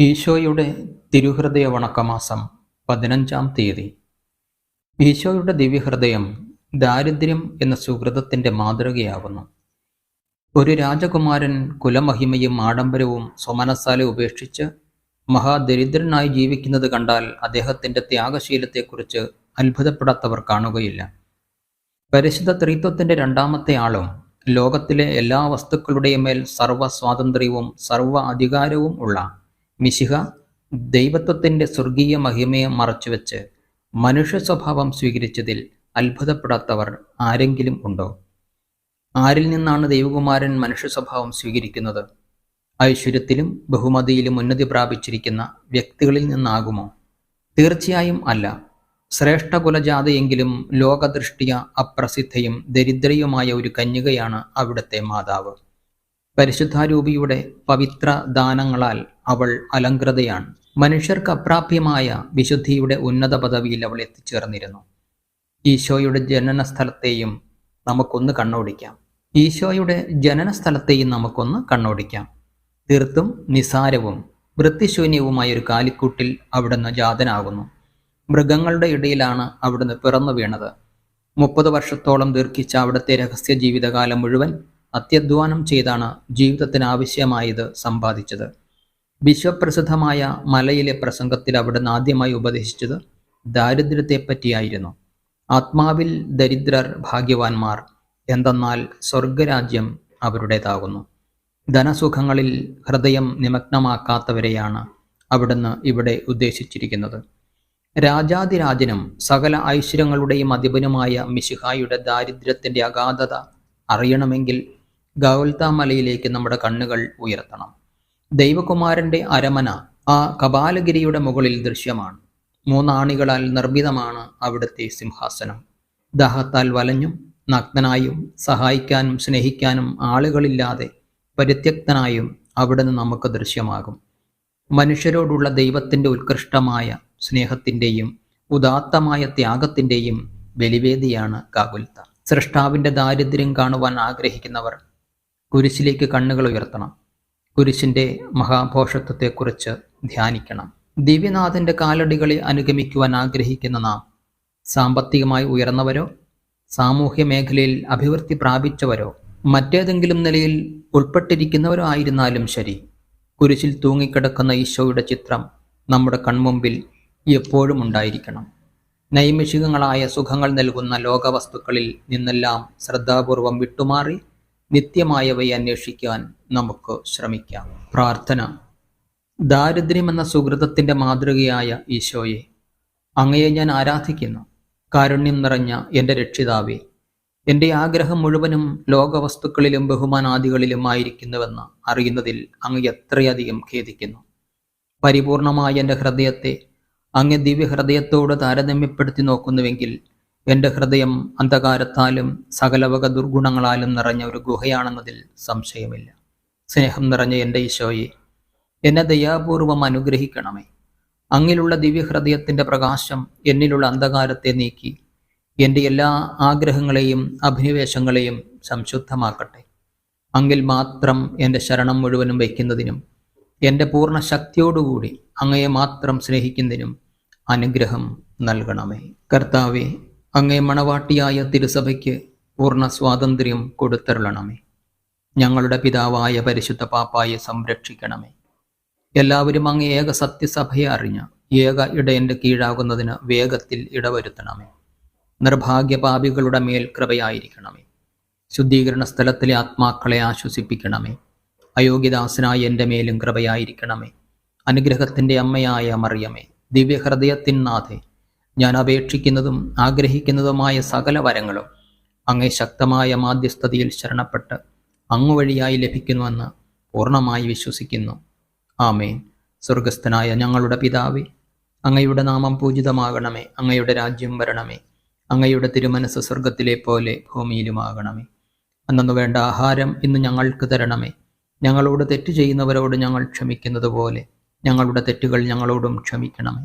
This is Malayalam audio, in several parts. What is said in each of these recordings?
ഈശോയുടെ തിരുഹൃദയ വണക്കമാസം പതിനഞ്ചാം തീയതി. ഈശോയുടെ ദിവ്യഹൃദയം ദാരിദ്ര്യം എന്ന സുഹൃതത്തിന്റെ മാതൃകയാകുന്നു ഒരു രാജകുമാരൻ കുലമഹിമയും ആഡംബരവും സ്വമനസാലെ ഉപേക്ഷിച്ച് മഹാദരിദ്രനായി ജീവിക്കുന്നത് കണ്ടാൽ അദ്ദേഹത്തിന്റെ ത്യാഗശീലത്തെക്കുറിച്ച് അത്ഭുതപ്പെടാത്തവർ കാണുകയില്ല. പരിശുദ്ധ ത്രിത്വത്തിന്റെ രണ്ടാമത്തെ ആളും ലോകത്തിലെ എല്ലാ വസ്തുക്കളുടെയും മേൽ സർവ സ്വാതന്ത്ര്യവും സർവ അധികാരവും ഉള്ള മിശിഹ ദൈവത്വത്തിന്റെ സ്വർഗീയ മഹിമയെ മറച്ചുവെച്ച് മനുഷ്യ സ്വഭാവം സ്വീകരിച്ചതിൽ അത്ഭുതപ്പെടാത്തവർ ആരെങ്കിലും ഉണ്ടോ? ആരിൽ നിന്നാണ് ദൈവകുമാരൻ മനുഷ്യ സ്വഭാവം സ്വീകരിക്കുന്നത്? ഐശ്വര്യത്തിലും ബഹുമതിയിലും ഉന്നതി പ്രാപിച്ചിരിക്കുന്ന വ്യക്തികളിൽ നിന്നാകുമോ? തീർച്ചയായും അല്ല. ശ്രേഷ്ഠ കുലജാതയെങ്കിലും ലോകദൃഷ്ടിയ അപ്രസിദ്ധയും ദരിദ്രയുമായ ഒരു കന്യകയാണ് അവിടുത്തെ മാതാവ്. പരിശുദ്ധാരൂപിയുടെ പവിത്ര ദാനങ്ങളാൽ അവൾ അലങ്കൃതയാണ്. മനുഷ്യർക്ക് അപ്രാപ്യമായ വിശുദ്ധിയുടെ ഉന്നത പദവിയിൽ അവൾ എത്തിച്ചേർന്നിരുന്നു. ഈശോയുടെ ജനന സ്ഥലത്തെയും നമുക്കൊന്ന് കണ്ണോടിക്കാം. ഈശോയുടെ ജനന സ്ഥലത്തെയും നമുക്കൊന്ന് കണ്ണോടിക്കാം. തീർത്തും നിസാരവും വൃത്തിശൂന്യവുമായ ഒരു കാലിക്കൂട്ടിൽ അവിടുന്ന് ജാതനാകുന്നു. മൃഗങ്ങളുടെ ഇടയിലാണ് അവിടുന്ന് പിറന്നു വീണത്. മുപ്പത് വർഷത്തോളം ദീർഘിച്ച അവിടുത്തെ രഹസ്യ ജീവിതകാലം മുഴുവൻ അത്യധ്വാനം ചെയ്താണ് ജീവിതത്തിന് ആവശ്യമായത് സമ്പാദിച്ചത്. വിശ്വപ്രസിദ്ധമായ മലയിലെ പ്രസംഗത്തിൽ അവിടുന്ന് ആദ്യമായി ഉപദേശിച്ചത് ദാരിദ്ര്യത്തെപ്പറ്റിയായിരുന്നു. ആത്മാവിൽ ദരിദ്രർ ഭാഗ്യവാന്മാർ എന്തെന്നാൽ സ്വർഗരാജ്യം അവരുടേതാകുന്നു. ധനസുഖങ്ങളിൽ ഹൃദയം നിമഗ്നമാക്കാത്തവരെയാണ് അവിടുന്ന് ഇവിടെ ഉദ്ദേശിച്ചിരിക്കുന്നത്. രാജാതിരാജനും സകല ഐശ്വര്യങ്ങളുടെയും അധിപനുമായ മിശിഹായുടെ ദാരിദ്ര്യത്തിന്റെ അഗാധത അറിയണമെങ്കിൽ ഗൗൽത്ത മലയിലേക്ക് നമ്മുടെ കണ്ണുകൾ ഉയർത്തണം. ദൈവകുമാരന്റെ അരമന ആ കപാലഗിരിയുടെ മുകളിൽ ദൃശ്യമാണ്. മൂന്നാണികളാൽ നിർമ്മിതമാണ് അവിടുത്തെ സിംഹാസനം. ദാഹത്താൽ വലഞ്ഞും നഗ്നനായും സഹായിക്കാനും സ്നേഹിക്കാനും ആളുകളില്ലാതെ പരിത്യക്തനായും അവിടുന്ന് നമുക്ക് ദൃശ്യമാകും. മനുഷ്യരോടുള്ള ദൈവത്തിന്റെ ഉത്കൃഷ്ടമായ സ്നേഹത്തിന്റെയും ഉദാത്തമായ ത്യാഗത്തിന്റെയും ബലിവേദിയാണ് കാകുൽത്ത സൃഷ്ടാവിന്റെ ദാരിദ്ര്യം കാണുവാൻ ആഗ്രഹിക്കുന്നവർ കുരിശിലേക്ക് കണ്ണുകൾ ഉയർത്തണം. കുരിശിന്റെ മഹാഘോഷത്വത്തെക്കുറിച്ച് ധ്യാനിക്കണം. ദിവ്യനാഥന്റെ കാലടികളെ അനുഗമിക്കുവാൻ ആഗ്രഹിക്കുന്ന നാം സാമ്പത്തികമായി ഉയർന്നവരോ സാമൂഹ്യ മേഖലയിൽ അഭിവൃദ്ധി പ്രാപിച്ചവരോ മറ്റേതെങ്കിലും നിലയിൽ ഉൾപ്പെട്ടിരിക്കുന്നവരോ ആയിരുന്നാലും ശരി. കുരിശിൽ തൂങ്ങിക്കിടക്കുന്ന ഈശോയുടെ ചിത്രം നമ്മുടെ കൺമുമ്പിൽ എപ്പോഴും ഉണ്ടായിരിക്കണം. നൈമിഷികങ്ങളായ സുഖങ്ങൾ നൽകുന്ന ലോകവസ്തുക്കളിൽ നിന്നെല്ലാം ശ്രദ്ധാപൂർവം വിട്ടുമാറി നിത്യമായവയെ അന്വേഷിക്കാൻ നമുക്ക് ശ്രമിക്കാം. പ്രാർത്ഥന. ദാരിദ്ര്യം എന്ന സുഹൃതത്തിന്റെ മാതൃകയായ ഈശോയെ അങ്ങയെ ഞാൻ ആരാധിക്കുന്നു. കാരുണ്യം നിറഞ്ഞ എന്റെ രക്ഷിതാവേ എന്റെ ആഗ്രഹം മുഴുവനും ലോകവസ്തുക്കളിലും ബഹുമാനാദികളിലും ആയിരിക്കുന്നുവെന്ന് അറിയുന്നതിൽ അങ്ങ് എത്രയധികം ഖേദിക്കുന്നു. പരിപൂർണമായ എന്റെ ഹൃദയത്തെ അങ്ങ് ദിവ്യഹൃദയത്തോട് താരതമ്യപ്പെടുത്തി നോക്കുന്നുവെങ്കിൽ എന്റെ ഹൃദയം അന്ധകാരത്താലും സകലവക ദുർഗുണങ്ങളാലും നിറഞ്ഞ ഒരു ഗുഹയാണെന്നതിൽ സംശയമില്ല. സ്നേഹം നിറഞ്ഞ എന്റെ ഈശോയെ എന്നെ ദയാപൂർവം അനുഗ്രഹിക്കണമേ. അങ്ങിലുള്ള ദിവ്യഹൃദയത്തിന്റെ പ്രകാശം എന്നിലുള്ള അന്ധകാരത്തെ നീക്കി എന്റെ എല്ലാ ആഗ്രഹങ്ങളെയും അഭിനിവേശങ്ങളെയും സംശുദ്ധമാക്കട്ടെ. അങ്ങിൽ മാത്രം എന്റെ ശരണം മുഴുവനും വയ്ക്കുന്നതിനും എന്റെ പൂർണ ശക്തിയോടുകൂടി അങ്ങയെ മാത്രം സ്നേഹിക്കുന്നതിനും അനുഗ്രഹം നൽകണമേ. കർത്താവെ അങ്ങേ മണവാട്ടിയായ തിരുസഭയ്ക്ക് പൂർണ സ്വാതന്ത്ര്യം കൊടുത്തരുളണമേ. ഞങ്ങളുടെ പിതാവായ പരിശുദ്ധ പാപ്പായെ സംരക്ഷിക്കണമേ. എല്ലാവരും അങ്ങ് ഏക സത്യസഭയെ അറിഞ്ഞ് ഏക ഇടയന്റെ കീഴാകുന്നതിന് വേഗത്തിൽ ഇടവരുത്തണമേ. നിർഭാഗ്യപാപികളുടെ മേൽ കൃപയായിരിക്കണമേ. ശുദ്ധീകരണ സ്ഥലത്തിലെ ആത്മാക്കളെ ആശ്വസിപ്പിക്കണമേ. അയോഗ്യദാസനായ എന്റെ മേലും കൃപയായിരിക്കണമേ. അനുഗ്രഹത്തിന്റെ അമ്മയായ മറിയമേ ദിവ്യഹൃദയത്തിൻ നാഥേ ഞാൻ അപേക്ഷിക്കുന്നതും ആഗ്രഹിക്കുന്നതുമായ സകല വരങ്ങളും അങ്ങേ ശക്തമായ മാധ്യസ്ഥതയിൽ ശരണപ്പെട്ട് അങ്ങു വഴിയായി ലഭിക്കുന്നുവെന്ന് പൂർണമായി വിശ്വസിക്കുന്നു. ആമേൻ. സ്വർഗസ്ഥനായ ഞങ്ങളുടെ പിതാവേ അങ്ങയുടെ നാമം പൂജിതമാകണമേ അങ്ങയുടെ രാജ്യം വരണമേ അങ്ങയുടെ തിരുമനസ് സ്വർഗത്തിലെ പോലെ ഭൂമിയിലുമാകണമേ. അന്നു വേണ്ട ആഹാരം ഇന്ന് ഞങ്ങൾക്ക് തരണമേ ഞങ്ങളോട് തെറ്റ് ചെയ്യുന്നവരോട് ഞങ്ങൾ ക്ഷമിക്കുന്നത് പോലെ ഞങ്ങളുടെ തെറ്റുകൾ ഞങ്ങളോടും ക്ഷമിക്കണമേ.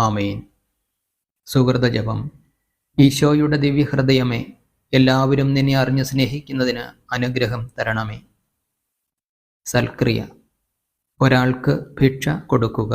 ആമേൻ. സുഹൃത ജപം ഈശോയുടെ ദിവ്യഹൃദയമേ എല്ലാവരും നിന്നെ അറിഞ്ഞ് സ്നേഹിക്കുന്നതിന് അനുഗ്രഹം തരണമേ. സൽക്രിയ. ഒരാൾക്ക് ഭിക്ഷ കൊടുക്കുക.